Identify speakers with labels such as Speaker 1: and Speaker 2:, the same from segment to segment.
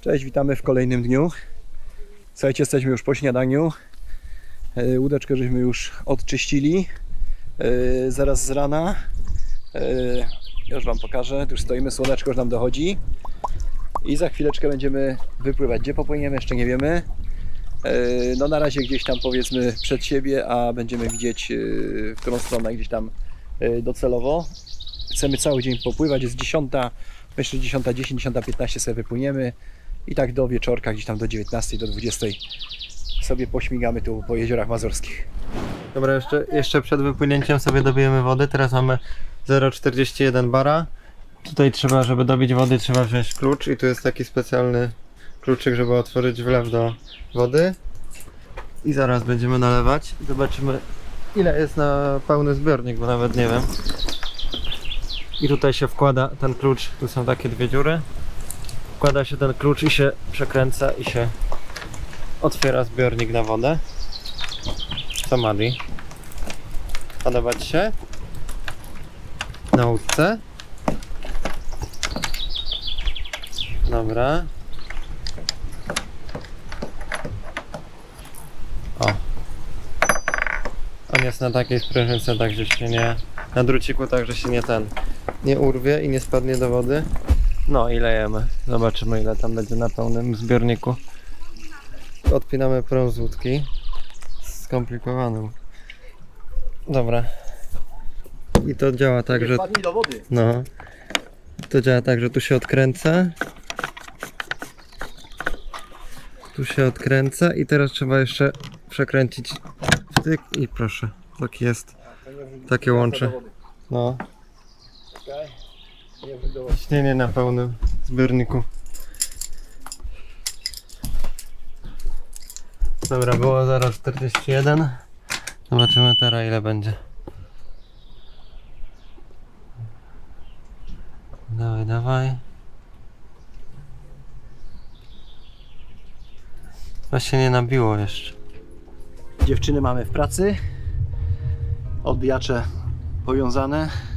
Speaker 1: Cześć, witamy w kolejnym dniu. Słuchajcie, jesteśmy już po śniadaniu. E, Łódeczkę żeśmy już odczyścili. E, Zaraz z rana. e, Już Wam pokażę. Tu już stoimy, słoneczko już nam dochodzi. I za chwileczkę będziemy wypływać. Gdzie popłyniemy, jeszcze nie wiemy. No na razie gdzieś tam powiedzmy przed siebie, a będziemy widzieć w którą stronę gdzieś tam docelowo. Chcemy cały dzień popływać, jest 10, myślę 10.10, 10.15 sobie wypłyniemy i tak do wieczorka, gdzieś tam do 19, do 20 sobie pośmigamy tu po jeziorach mazurskich.
Speaker 2: Dobra, jeszcze, jeszcze przed wypłynięciem sobie dobijemy wody. Teraz mamy 0,41 bara. Tutaj trzeba, żeby dobić wody, trzeba wziąć klucz i tu jest taki specjalny kluczyk, żeby otworzyć wlew do wody. I zaraz będziemy nalewać. Zobaczymy ile jest na pełny zbiornik, bo nawet nie wiem. I tutaj się wkłada ten klucz, tu są takie dwie dziury. Wkłada się ten klucz i się przekręca i się otwiera zbiornik na wodę. Co Mali? Podoba się? Na łódce? Dobra. O. On jest na takiej sprężynce, tak że się nie... Na druciku, tak że się nie ten... Nie urwie i nie spadnie do wody. No i lejemy. Zobaczymy ile tam będzie na pełnym zbiorniku. Odpinamy prąd z łódki skomplikowaną. Dobra. I to działa tak, że.
Speaker 1: Wpadnij do wody.
Speaker 2: No. To działa tak, że tu się odkręca. Tu się odkręca i teraz trzeba jeszcze przekręcić wtyk i proszę. Tak jest. Takie łącze. No. Ciśnienie na pełnym zbiorniku. Dobra, było 0,41. Zobaczymy teraz ile będzie. Dawaj, dawaj. Właśnie nie nabiło jeszcze.
Speaker 1: Dziewczyny mamy w pracy. Odbijacze powiązane.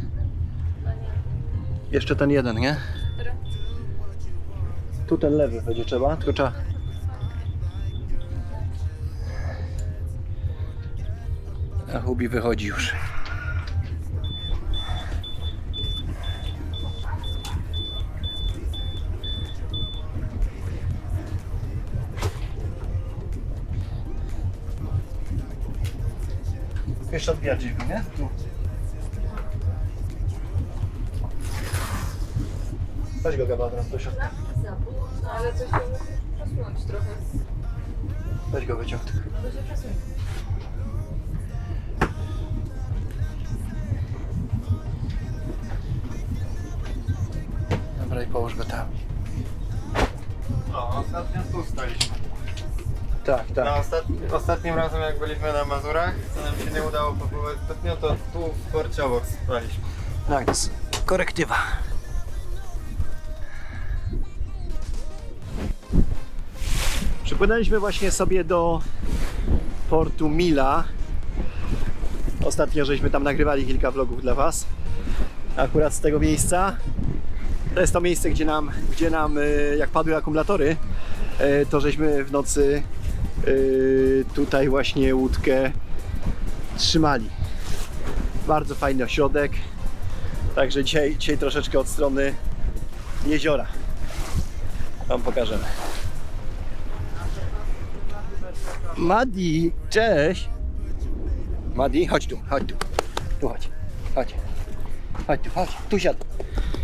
Speaker 1: Jeszcze ten jeden, nie? Tu ten lewy będzie trzeba, tylko trzeba. A Hubi wychodzi już. Jeszcze był, nie? Tu. Weź go gaba teraz do środka.
Speaker 3: Ale coś musi przesunąć trochę.
Speaker 1: Weź go wyciągnij.
Speaker 3: To się przesunie.
Speaker 1: Dobra i połóż go tam.
Speaker 2: No, ostatnio tu staliśmy.
Speaker 1: Tak, tak.
Speaker 2: No, ostatni, ostatnim razem jak byliśmy na Mazurach, to nam się nie udało popływać zbytnio, to tu w porcie obok staliśmy.
Speaker 1: Tak, to jest korektywa. Przypłynęliśmy właśnie sobie do portu Mila. Ostatnio żeśmy tam nagrywali kilka vlogów dla Was. Akurat z tego miejsca. To jest to miejsce, gdzie nam, gdzie nam y, jak padły akumulatory, y, to żeśmy w nocy y, tutaj właśnie łódkę trzymali. Bardzo fajny ośrodek. Także dzisiaj, dzisiaj troszeczkę od strony jeziora. Wam pokażemy. Madi, cześć! Madi, chodź tu, chodź tu. Tu chodź, chodź. Chodź tu, chodź. Tu siad.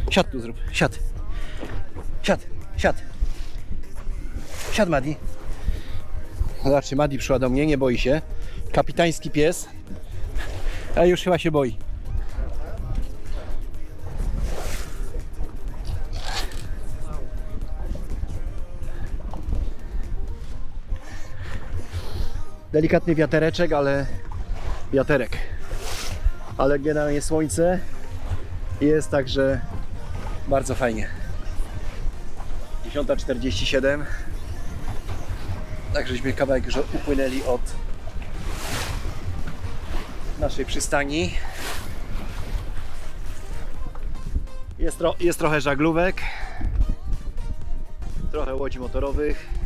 Speaker 1: Siad tu zrób, siad. Siad, siad. Siad Madi. Zobaczcie, Madi przyszła do mnie, nie boi się. Kapitański pies. A już chyba się boi. Delikatny wiatereczek, ale wiaterek. Ale generalnie słońce jest także bardzo fajnie. 10.47 Tak żeśmy kawałek już upłynęli od naszej przystani. Jest, tro, jest trochę żaglówek. Trochę łodzi motorowych.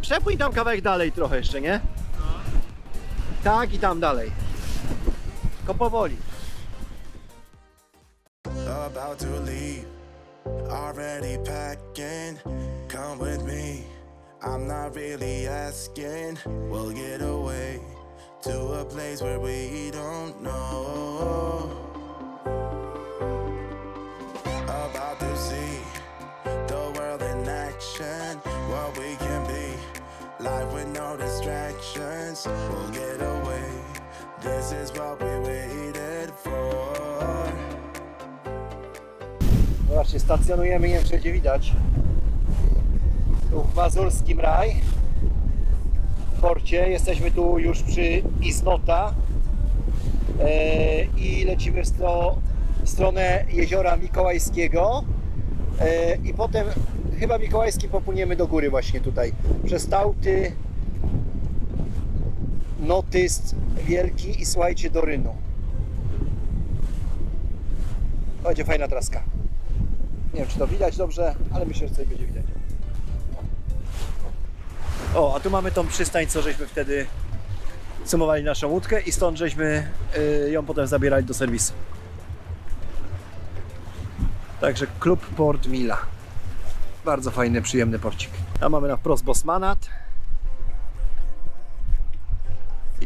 Speaker 1: Przepłyń tam kawałek dalej trochę jeszcze, nie? Tak i tam dalej. Tylko powoli.
Speaker 4: about to leave. Already packing, come with me. I'm not really asking. We'll get away to a place where we don't know. Distractions, we'll get away. This is what we waited for.
Speaker 1: Zobaczcie, stacjonujemy, nie wiem czy będzie widać. Tu w Mazurskim Raj. W porcie. Jesteśmy tu już przy Iznota. E, I lecimy w, w stronę jeziora Mikołajskiego. E, I potem chyba Mikołajski popłyniemy do góry właśnie tutaj. Przez Tauty, Notyst Wielki i słuchajcie do Rynu. Będzie fajna traska. Nie wiem, czy to widać dobrze, ale myślę, że coś będzie widać. O, a tu mamy tą przystań, co żeśmy wtedy sumowali naszą łódkę i stąd żeśmy y, ją potem zabierali do serwisu. Także klub Port Mila. Bardzo fajny, przyjemny porcik. A mamy na wprost Bosmanat.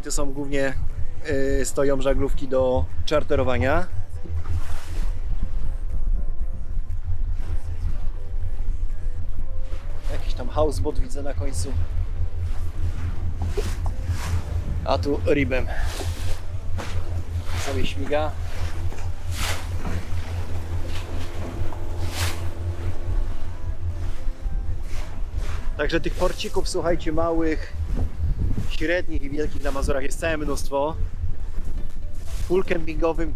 Speaker 1: Tu są głównie y, stoją żaglówki do czarterowania. Jakiś tam houseboat widzę na końcu. A tu ribem sobie śmiga. Także tych porcików, słuchajcie, małych, średnich i wielkich na Mazurach jest całe mnóstwo. Pool kempingowym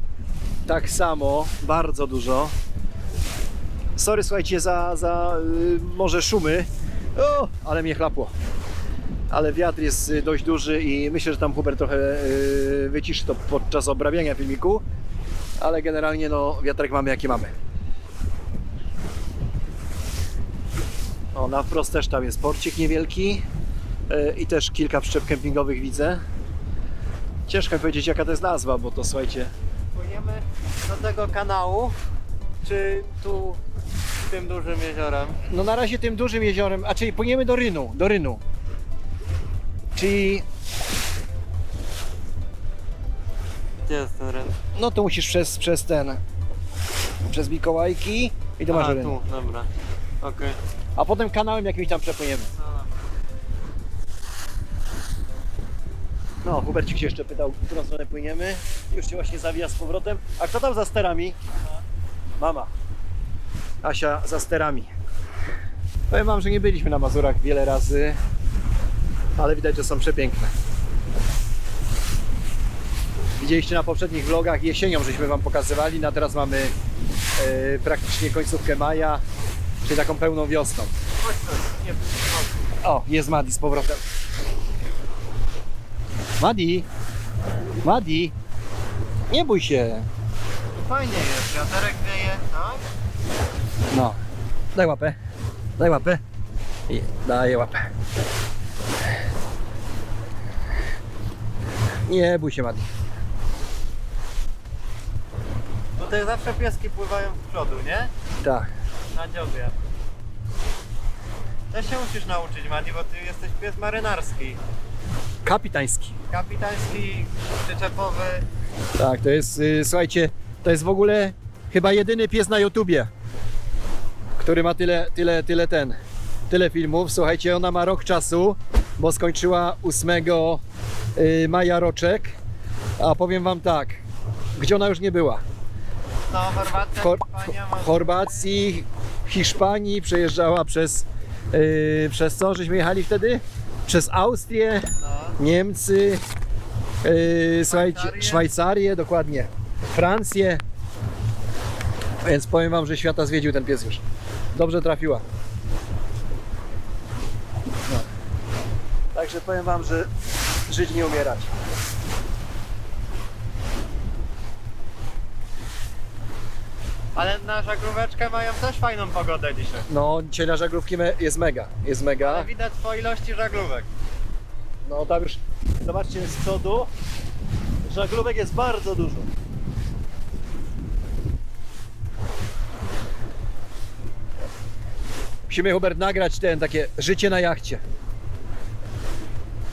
Speaker 1: tak samo, bardzo dużo. Sorry, słuchajcie, za, za y, może szumy, o, ale mnie chlapło. Ale wiatr jest y, dość duży i myślę, że tam Hubert trochę y, wyciszy to podczas obrabiania filmiku. Ale generalnie no, wiatrek mamy jaki mamy. O, na wprost też tam jest porcik niewielki i też kilka przyczep kempingowych widzę. Ciężko mi powiedzieć jaka to jest nazwa, bo to słuchajcie,
Speaker 2: Płyniemy do tego kanału, czy tu tym dużym jeziorem?
Speaker 1: No na razie tym dużym jeziorem, a czyli płyniemy do Rynu, do Rynu. Czyli,
Speaker 2: Gdzie jest ten ryn?
Speaker 1: no to musisz przez, przez ten, przez Mikołajki i to masz
Speaker 2: A, tu, dobra. Okej.
Speaker 1: A potem kanałem jakimś tam przepłyniemy. No, Hubercik się jeszcze pytał, w którą stronę płyniemy. Już się właśnie zawija z powrotem. A kto tam za sterami? Mama. Asia za sterami. Powiem wam, że nie byliśmy na Mazurach wiele razy, ale widać, że są przepiękne. Widzieliście na poprzednich vlogach, jesienią żeśmy wam pokazywali, no a teraz mamy e, praktycznie końcówkę maja, czyli taką pełną wiosną. O, jest Madi z powrotem. Madi! Madi! Nie bój się!
Speaker 2: Fajnie jest, wiaterek wieje, tak?
Speaker 1: No. Daj łapę. Daj łapę. I daję łapę. Nie bój się, Madi.
Speaker 2: Tutaj zawsze pieski pływają z przodu, nie?
Speaker 1: Tak.
Speaker 2: Na dziobie. Też się musisz nauczyć, Madi, bo ty jesteś pies marynarski.
Speaker 1: Kapitański.
Speaker 2: Kapitański, przyczepowy.
Speaker 1: Tak, to jest, y, słuchajcie, to jest w ogóle chyba jedyny pies na YouTubie, który ma tyle, tyle, tyle ten, tyle filmów. Słuchajcie, ona ma rok czasu, bo skończyła 8 y, maja roczek, a powiem wam tak, gdzie ona już nie była?
Speaker 2: No, Chorwacja,
Speaker 1: Chor-
Speaker 2: Hiszpania.
Speaker 1: Chorwacji, Hiszpanii, przejeżdżała przez, yy, przez co żeśmy jechali wtedy? Przez Austrię,
Speaker 2: No.
Speaker 1: Niemcy, yy, słuchajcie,
Speaker 2: Szwajcarię.
Speaker 1: Szwajcarię, dokładnie, Francję. Więc powiem wam, że świata zwiedził ten pies już. Dobrze trafiła. No. Także powiem wam, że żyć nie umierać.
Speaker 2: Ale na żaglóweczkę mają też fajną pogodę dzisiaj.
Speaker 1: No, dzisiaj na żaglówki me- jest mega, jest mega.
Speaker 2: Ale widać po ilości żaglówek.
Speaker 1: No tam już, zobaczcie z przodu, żaglówek jest bardzo dużo. Musimy Hubert nagrać ten, takie życie na jachcie.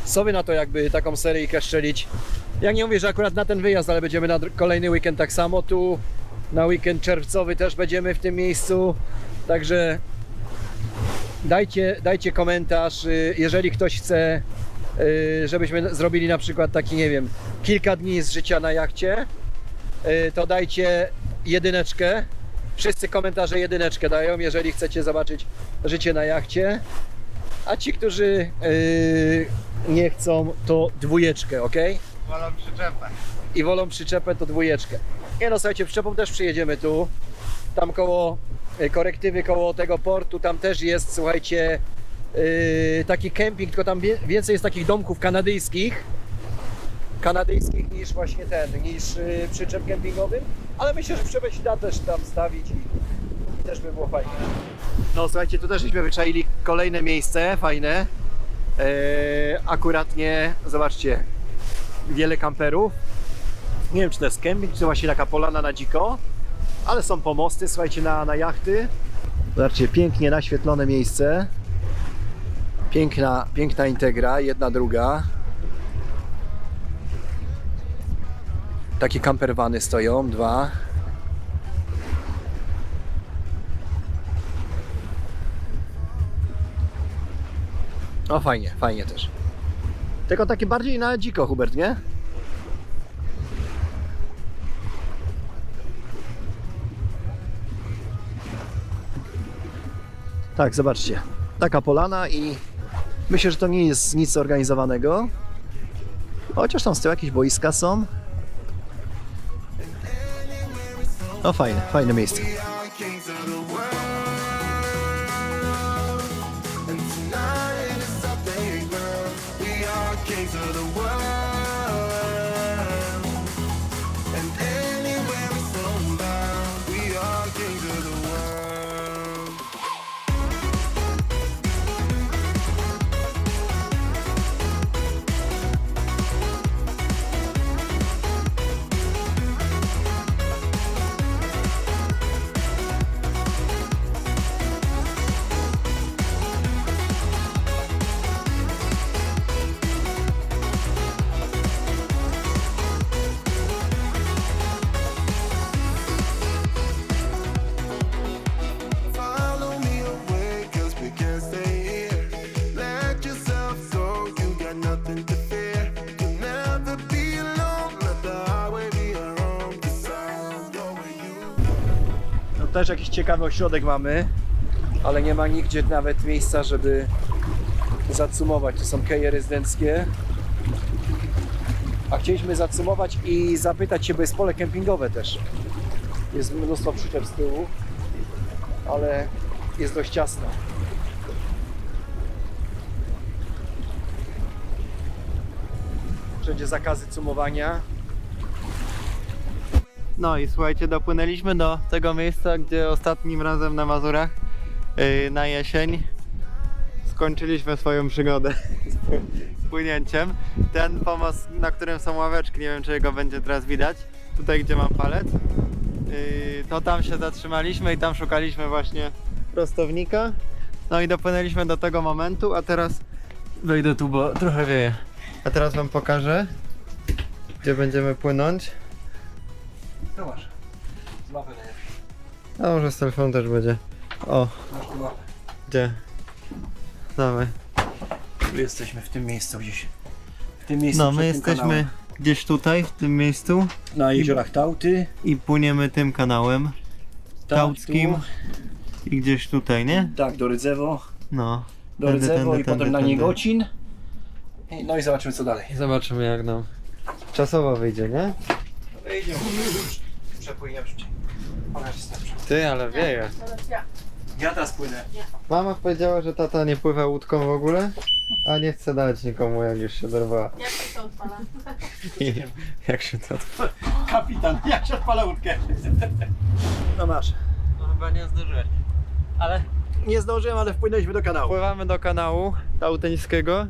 Speaker 1: Co na to jakby taką seryjkę szczelić? Ja nie mówię, że akurat na ten wyjazd, ale będziemy na kolejny weekend tak samo tu. Na weekend czerwcowy też będziemy w tym miejscu. Także dajcie, dajcie komentarz, y, jeżeli ktoś chce, żebyśmy zrobili na przykład taki, nie wiem, kilka dni z życia na jachcie, y, to dajcie jedyneczkę. Wszyscy komentarze jedyneczkę dają, jeżeli chcecie zobaczyć życie na jachcie. A ci, którzy y, nie chcą, to dwójeczkę, ok?
Speaker 2: Wolą przyczepę.
Speaker 1: i wolą przyczepę, to dwójeczkę. Nie no, słuchajcie, przyczepą też przyjedziemy tu. Tam koło y, korektywy, koło tego portu, tam też jest, słuchajcie, yy, taki kemping, tylko tam więcej jest takich domków kanadyjskich. Kanadyjskich niż właśnie ten, niż yy, przyczep kempingowym. Ale myślę, że przyczepę się da też tam stawić i, i też by było fajnie. No słuchajcie, tu też żeśmy wyczaili kolejne miejsce, fajne. Yy, akuratnie, zobaczcie, wiele kamperów. Nie wiem, czy to jest kemping, czy to właśnie taka polana na dziko, ale są pomosty, słuchajcie, na, na jachty. Zobaczcie, pięknie naświetlone miejsce. Piękna, piękna integra, jedna, druga. Takie camperwany stoją, dwa. O, fajnie, fajnie też. Tylko takie bardziej na dziko, Hubert, nie? Tak, zobaczcie. Taka polana i myślę, że to nie jest nic zorganizowanego. Chociaż tam z tyłu jakieś boiska są. No fajne, fajne miejsce. Też jakiś ciekawy ośrodek mamy, ale nie ma nigdzie nawet miejsca, żeby zacumować. Tu są keje rezydenckie. A chcieliśmy zacumować i zapytać się, bo jest pole kempingowe też. Jest mnóstwo przyczep z tyłu, ale jest dość ciasno. Wszędzie zakazy cumowania.
Speaker 2: No i słuchajcie, dopłynęliśmy do tego miejsca, gdzie ostatnim razem na Mazurach yy, na jesień skończyliśmy swoją przygodę z pły- z płynięciem. Ten pomost, na którym są ławeczki, nie wiem czy jego będzie teraz widać, tutaj gdzie mam palec, yy, to tam się zatrzymaliśmy i tam szukaliśmy właśnie prostownika. No i dopłynęliśmy do tego momentu, a teraz wejdę tu, bo trochę wieje. A teraz wam pokażę, gdzie będziemy płynąć.
Speaker 1: To masz. Złapę najlepiej.
Speaker 2: A może z telefonu też będzie. O,
Speaker 1: Masz tu łapę.
Speaker 2: gdzie? Dawaj.
Speaker 1: Tu jesteśmy w tym miejscu gdzieś. W tym miejscu
Speaker 2: No,
Speaker 1: przed
Speaker 2: my
Speaker 1: tym
Speaker 2: jesteśmy
Speaker 1: kanałem.
Speaker 2: gdzieś tutaj, w tym miejscu
Speaker 1: na jeziorach Tauty,
Speaker 2: i płyniemy tym kanałem tauckim
Speaker 1: tu,
Speaker 2: i gdzieś tutaj, nie?
Speaker 1: tak, do Rydzewo,
Speaker 2: No.
Speaker 1: do
Speaker 2: Tędy,
Speaker 1: Rydzewo
Speaker 2: tędy,
Speaker 1: i potem
Speaker 2: tędy,
Speaker 1: na
Speaker 2: tędy.
Speaker 1: Niegocin. I- No i zobaczymy co dalej.
Speaker 2: Zobaczymy jak nam czasowo wyjdzie, nie?
Speaker 1: Szybciej. Ona jest lepsza.
Speaker 2: Ty, ale wieje.
Speaker 3: Teraz ja.
Speaker 1: Ja teraz płynę.
Speaker 2: Mama powiedziała, że tata nie pływa łódką w ogóle, a nie chce dać nikomu jak już się dorwała.
Speaker 3: Jak to się odpala?
Speaker 2: jak się to Kapitan, jak się odpala łódkę?
Speaker 1: No masz.
Speaker 2: No chyba nie zdążyłeś. Ale
Speaker 1: Nie zdążyłem, ale wpłynęliśmy do kanału.
Speaker 2: Pływamy do kanału auteńskiego.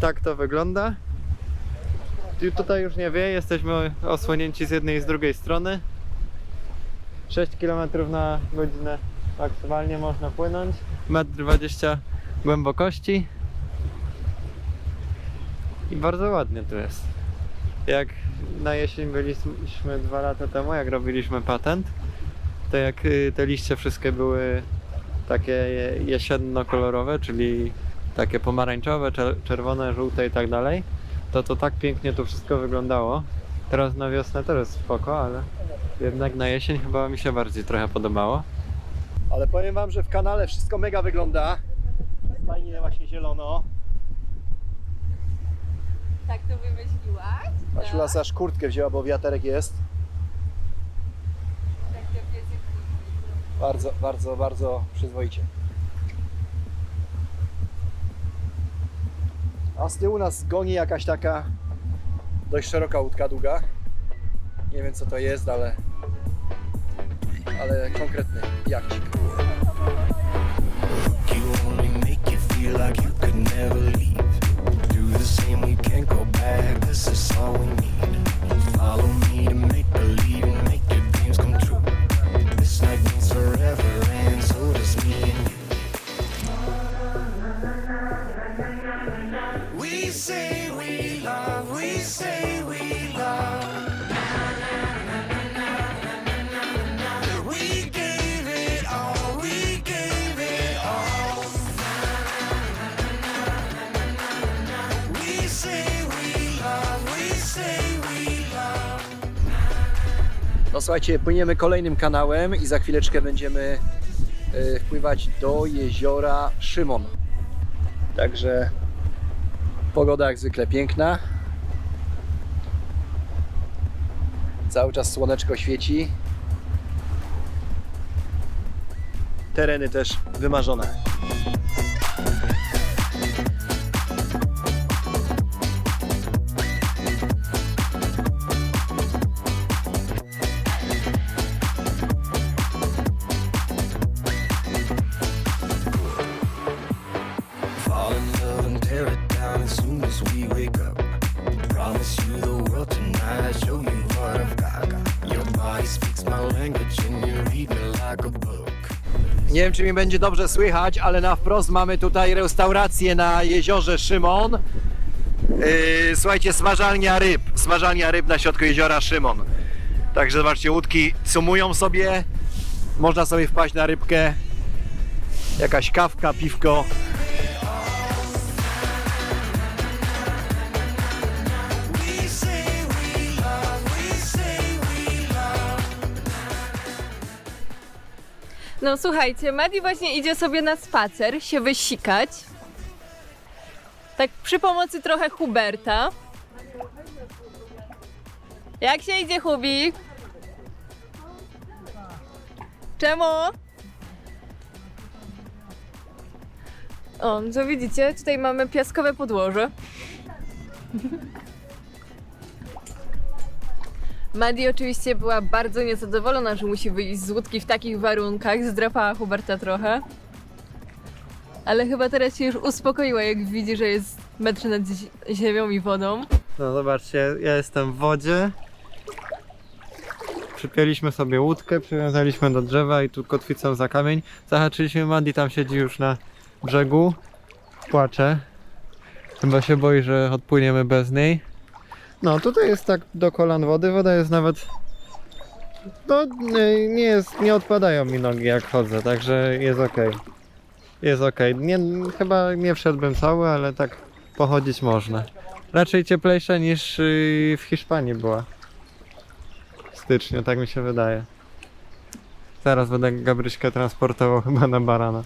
Speaker 2: Tak to wygląda. Tutaj już nie wie, jesteśmy osłonięci z jednej i z drugiej strony. 6 km na godzinę maksymalnie można płynąć. 1,20 m głębokości. I bardzo ładnie tu jest. Jak na jesień byliśmy dwa lata temu, jak robiliśmy patent, to jak y, te liście wszystkie były takie je- jesienno-kolorowe, czyli takie pomarańczowe, czer- czerwone, żółte i tak dalej, to to tak pięknie to wszystko wyglądało. Teraz na wiosnę też jest spoko, ale jednak na jesień chyba mi się bardziej trochę podobało.
Speaker 1: Ale powiem wam, że w kanale wszystko mega wygląda. Fajnie właśnie zielono.
Speaker 3: Tak to wymyśliłaś?
Speaker 1: Asiula sobie aż kurtkę wzięła, bo wiaterek jest.
Speaker 3: Tak to
Speaker 1: Bardzo, bardzo, bardzo przyzwoicie. A z tyłu nas goni jakaś taka dość szeroka łódka długa. Nie wiem co to jest, ale ale konkretny jachcik.
Speaker 4: You only make you feel
Speaker 1: No słuchajcie, płyniemy kolejnym kanałem i za chwileczkę będziemy e, wpływać do jeziora Szymon. Także pogoda jak zwykle piękna. Cały czas słoneczko świeci. Tereny też wymarzone. Czy mi będzie dobrze słychać, ale na wprost mamy tutaj restaurację na jeziorze Szymon. Yy, słuchajcie, smażalnia ryb. Smażalnia ryb na środku jeziora Szymon. Także zobaczcie, łódki sumują sobie. Można sobie wpaść na rybkę. Jakaś kawka, piwko.
Speaker 3: No słuchajcie, Madi właśnie idzie sobie na spacer, się wysikać. Tak przy pomocy trochę Huberta. Jak się idzie, Hubi? Czemu? O, co widzicie? Tutaj mamy piaskowe podłoże. Madi oczywiście była bardzo niezadowolona, że musi wyjść z łódki w takich warunkach. Zdrapała Huberta trochę. Ale chyba teraz się już uspokoiła, jak widzi, że jest metr nad zi- ziemią i wodą.
Speaker 2: No zobaczcie, ja jestem w wodzie. Przypięliśmy sobie łódkę, przywiązaliśmy do drzewa i tu kotwicą za kamień. Zahaczyliśmy Mandy, tam siedzi już na brzegu. Płacze. Chyba się boi, że odpłyniemy bez niej. No tutaj jest tak do kolan wody, woda jest nawet... No nie, jest, nie odpadają mi nogi jak chodzę, także jest ok. Jest ok. Nie, chyba nie wszedłbym cały, ale tak pochodzić można. Raczej cieplejsza niż yy, w Hiszpanii była. W styczniu, tak mi się wydaje. Zaraz będę Gabryśkę transportował chyba na barana.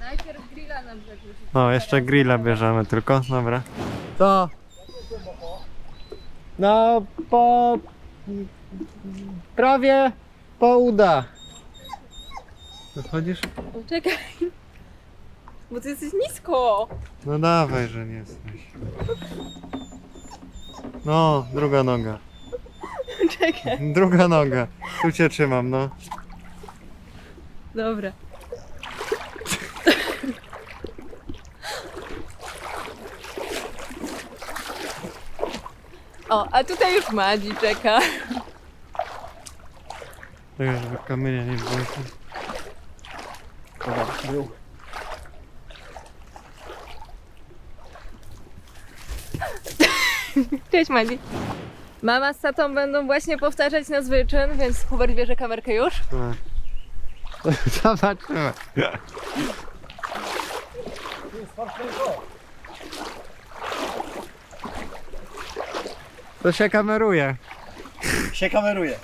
Speaker 3: Najpierw grilla na brzegu.
Speaker 2: No, jeszcze grilla bierzemy tylko, dobra. To. No, po... Prawie po uda. Wychodzisz?
Speaker 3: Czekaj. Bo ty jesteś nisko.
Speaker 2: No dawaj, że nie jesteś. No, druga noga.
Speaker 3: Czekaj.
Speaker 2: Druga noga. Tu cię trzymam, no.
Speaker 3: Dobra. O, a tutaj już Madzi czeka.
Speaker 2: Tak, żeby kamienia nie było.
Speaker 1: Kowalski był.
Speaker 3: Cześć Madzi. Mama z tatą będą właśnie powtarzać nas wyczyn, więc Hubert bierze kamerkę już.
Speaker 2: Tak. Zobaczymy. To się kameruje.
Speaker 1: Się kameruje.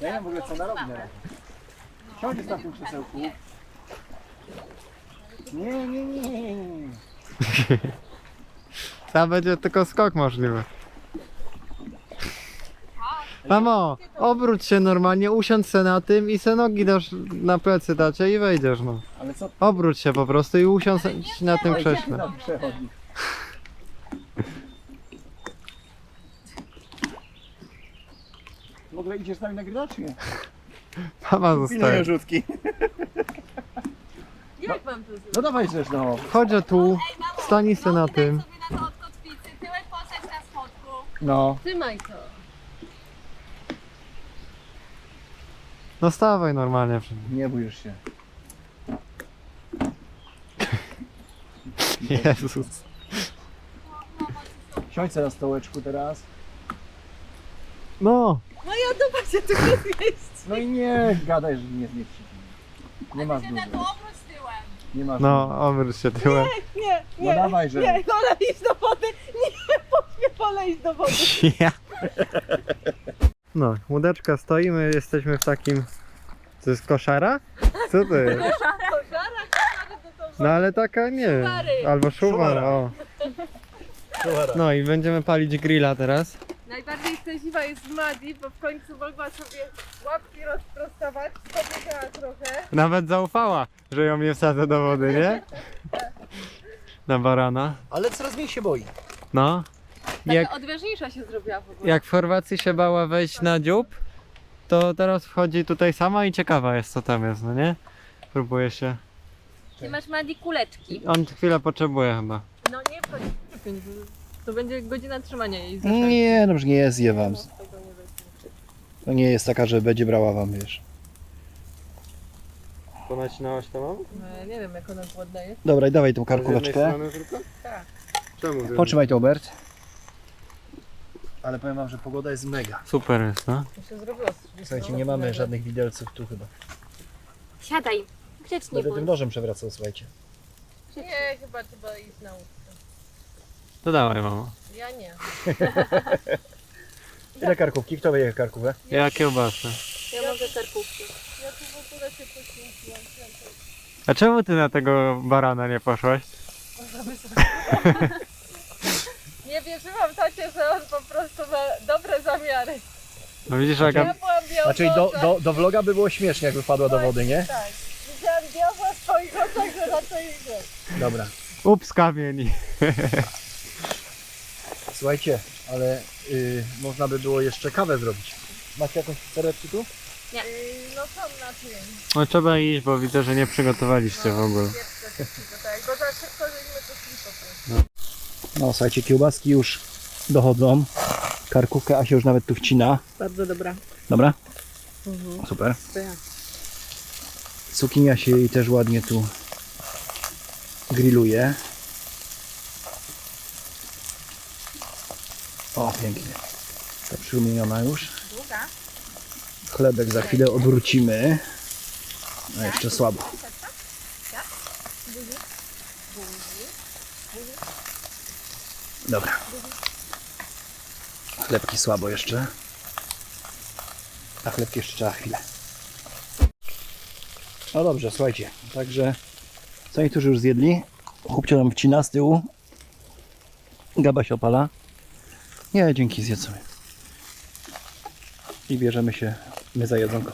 Speaker 1: Ja nie wiem w ogóle co ona robi na razie. Siądzie na tym krzesełku. Nie, nie, nie, nie, nie.
Speaker 2: Tam będzie tylko skok możliwy. Mamo, obróć się normalnie, usiądź se na tym i se nogi dasz na plecy dacie i wejdziesz no.
Speaker 1: Ale co
Speaker 2: Obróć się po prostu i usiądź na tym krześle.
Speaker 1: tam przechodzi? W ogóle idziesz z nami nagrywać, czy nie?
Speaker 2: Mama
Speaker 1: Pilnuję
Speaker 2: zostaje.
Speaker 1: rzutki.
Speaker 3: Jak mam to zrobić?
Speaker 1: No dawaj też no.
Speaker 2: Chodź tu, stań se na tym.
Speaker 5: sobie na to od kotwicy, tyłek posadź na schodku.
Speaker 1: No.
Speaker 3: Trzymaj to.
Speaker 2: No stawaj normalnie.
Speaker 1: Nie bójesz się.
Speaker 2: Jezus.
Speaker 1: Siądź sobie na stołeczku teraz.
Speaker 2: No,
Speaker 3: się tu nie zmieści.
Speaker 1: No i nie gadaj, że nie zmieści. Nie masz
Speaker 5: Się
Speaker 1: dużo.
Speaker 5: to obróć tyłem.
Speaker 1: Nie masz
Speaker 2: no, obróć się tyłem.
Speaker 3: Nie,
Speaker 1: No dawaj, że...
Speaker 3: nie, wolę iść do wody. Nie, nie wolę iść do wody.
Speaker 2: Ja. No, łódeczka stoi, my jesteśmy w takim... To jest koszara? Co to jest? No ale taka nie. Albo szuwar,
Speaker 1: Szuwara.
Speaker 2: o. No i będziemy palić grilla teraz.
Speaker 3: Najbardziej szczęśliwa jest Madi, bo w końcu mogła sobie łapki rozprostować, powiedziała trochę.
Speaker 2: Nawet zaufała, że ją nie wsadzę do wody, nie? Na barana.
Speaker 1: Ale coraz mniej się boi.
Speaker 2: No.
Speaker 3: Taka
Speaker 2: Jak,
Speaker 3: odważniejsza się zrobiła w ogóle.
Speaker 2: jak w Chorwacji się bała wejść na dziób, to teraz wchodzi tutaj sama i ciekawa jest co tam jest, no nie? Próbuje się.
Speaker 5: Ty masz Madi kuleczki.
Speaker 2: On chwilę potrzebuje chyba.
Speaker 3: No nie bo to będzie godzina trzymania jej za szyi.
Speaker 1: Nie, no już nie zje wam.
Speaker 3: No, z tego nie weźmie.
Speaker 1: To nie jest taka, że będzie brała wam, wiesz.
Speaker 2: To nacinałaś to mam?
Speaker 3: No, nie wiem jak ona głodna jest.
Speaker 1: Dobra, i dawaj tą karkóweczkę.
Speaker 3: Tak.
Speaker 2: Czemu?
Speaker 1: Potrzymaj to, Obert. Ale powiem wam, że pogoda jest mega.
Speaker 2: Super jest, no.
Speaker 3: To się zrobiło.
Speaker 1: Słuchajcie, nie mamy żadnych widelców tu chyba.
Speaker 5: Siadaj. Grzecznie
Speaker 1: Będę tym
Speaker 5: bądź.
Speaker 1: nożem przewracał, słuchajcie.
Speaker 3: Nie, chyba trzeba iść na łódkę.
Speaker 2: To dawaj mamo.
Speaker 3: Ja nie.
Speaker 1: Ile karkówki? Kto wyje karkówę?
Speaker 2: Ja kiełbasę.
Speaker 3: Ja mogę karkówki. Ja tu w ogóle się poświęciłam.
Speaker 2: A czemu ty na tego barana nie poszłaś?
Speaker 3: Nie wierzyłam tacie, że on po prostu ma dobre zamiary.
Speaker 2: No widzisz, Aga,
Speaker 3: Ja byłam białą
Speaker 1: Znaczy do, do, do vloga by było śmiesznie, jakby wpadła do wody, nie?
Speaker 3: Tak. Widziałam diabła w swoich oczach, że na to idzie.
Speaker 1: Dobra.
Speaker 2: ups kamień.
Speaker 1: Słuchajcie, ale y, można by było jeszcze kawę zrobić. Macie jakąś torebki tu?
Speaker 3: Yy, no są na tym.
Speaker 2: No trzeba iść, bo widzę, że nie przygotowaliście w ogóle.
Speaker 3: Tak, bo za szybko żeśmy to prostu.
Speaker 1: No słuchajcie, kiełbaski już dochodzą. Karkówka Asia już nawet tu wcina.
Speaker 3: Bardzo dobra.
Speaker 1: Dobra?
Speaker 3: Mhm.
Speaker 1: Super.
Speaker 3: To ja.
Speaker 1: Cukinia się jej też ładnie tu grilluje. O, pięknie. Ta przyrumieniona już. Chlebek za chwilę odwrócimy. A jeszcze słabo. Dobra. Chlebki słabo jeszcze. A chlebki jeszcze trzeba chwilę. No dobrze, słuchajcie. Także co niektórzy już zjedli. Chłopcio nam wcina z tyłu. Gaba się opala. Nie, dzięki, zjedz sobie. I bierzemy się my za jedzonko.